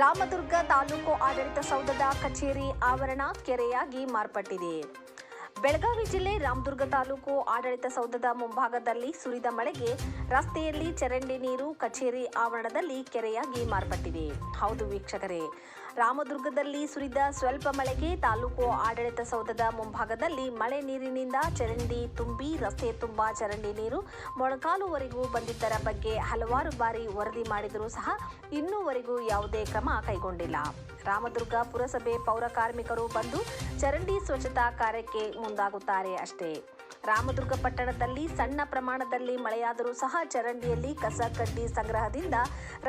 ರಾಮದುರ್ಗ ತಾಲೂಕು ಆಡಳಿತ ಸೌಧದ ಕಚೇರಿ ಆವರಣ ಕೆರೆಯಾಗಿ ಮಾರ್ಪಟ್ಟಿದೆ. ಬೆಳಗಾವಿ ಜಿಲ್ಲೆ ರಾಮದುರ್ಗ ತಾಲೂಕು ಆಡಳಿತ ಸೌಧದ ಮುಂಭಾಗದಲ್ಲಿ ಸುರಿದ ಮಳೆಗೆ ರಸ್ತೆಯಲ್ಲಿ ಚರಂಡಿ ನೀರು ಕಚೇರಿ ಆವರಣದಲ್ಲಿ ಕೆರೆಯಾಗಿ ಮಾರ್ಪಟ್ಟಿದೆ. ಹೌದು ವೀಕ್ಷಕರೇ, ರಾಮದುರ್ಗದಲ್ಲಿ ಸುರಿದ ಸ್ವಲ್ಪ ಮಳೆಗೆ ತಾಲೂಕು ಆಡಳಿತ ಸೌಧದ ಮುಂಭಾಗದಲ್ಲಿ ಮಳೆ ನೀರಿನಿಂದ ಚರಂಡಿ ತುಂಬಿ ರಸ್ತೆ ತುಂಬ ಚರಂಡಿ ನೀರು ಮೊಣಕಾಲುವರೆಗೂ ಬಂದಿದ್ದರ ಬಗ್ಗೆ ಹಲವಾರು ಬಾರಿ ವರದಿ ಮಾಡಿದರೂ ಸಹ ಇನ್ನೂವರೆಗೂ ಯಾವುದೇ ಕ್ರಮ ಕೈಗೊಂಡಿಲ್ಲ. ರಾಮದುರ್ಗ ಪುರಸಭೆ ಪೌರ ಕಾರ್ಮಿಕರು ಬಂದು ಚರಂಡಿ ಸ್ವಚ್ಛತಾ ಕಾರ್ಯಕ್ಕೆ ಮುಂದಾಗುತ್ತಾರೆ ಅಷ್ಟೇ. ರಾಮದುರ್ಗ ಪಟ್ಟಣದಲ್ಲಿ ಸಣ್ಣ ಪ್ರಮಾಣದಲ್ಲಿ ಮಳೆಯಾದರೂ ಸಹ ಚರಂಡಿಯಲ್ಲಿ ಕಸ ಕಡ್ಡಿ ಸಂಗ್ರಹದಿಂದ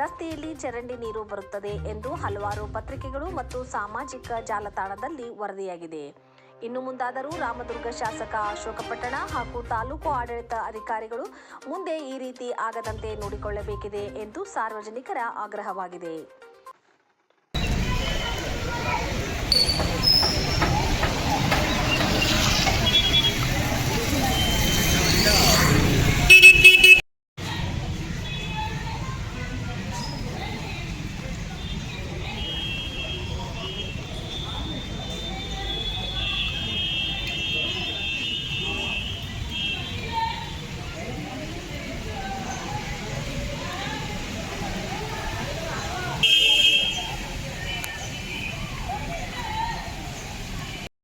ರಸ್ತೆಯಲ್ಲಿ ಚರಂಡಿ ನೀರು ಬರುತ್ತದೆ ಎಂದು ಹಲವಾರು ಪತ್ರಿಕೆಗಳು ಮತ್ತು ಸಾಮಾಜಿಕ ಜಾಲತಾಣದಲ್ಲಿ ವರದಿಯಾಗಿದೆ. ಇನ್ನು ಮುಂದಾದರೂ ರಾಮದುರ್ಗ ಶಾಸಕ ಅಶೋಕ ಪಟ್ಟಣ ಹಾಗೂ ತಾಲೂಕು ಆಡಳಿತ ಅಧಿಕಾರಿಗಳು ಮುಂದೆ ಈ ರೀತಿ ಆಗದಂತೆ ನೋಡಿಕೊಳ್ಳಬೇಕಿದೆ ಎಂದು ಸಾರ್ವಜನಿಕರ ಆಗ್ರಹವಾಗಿದೆ.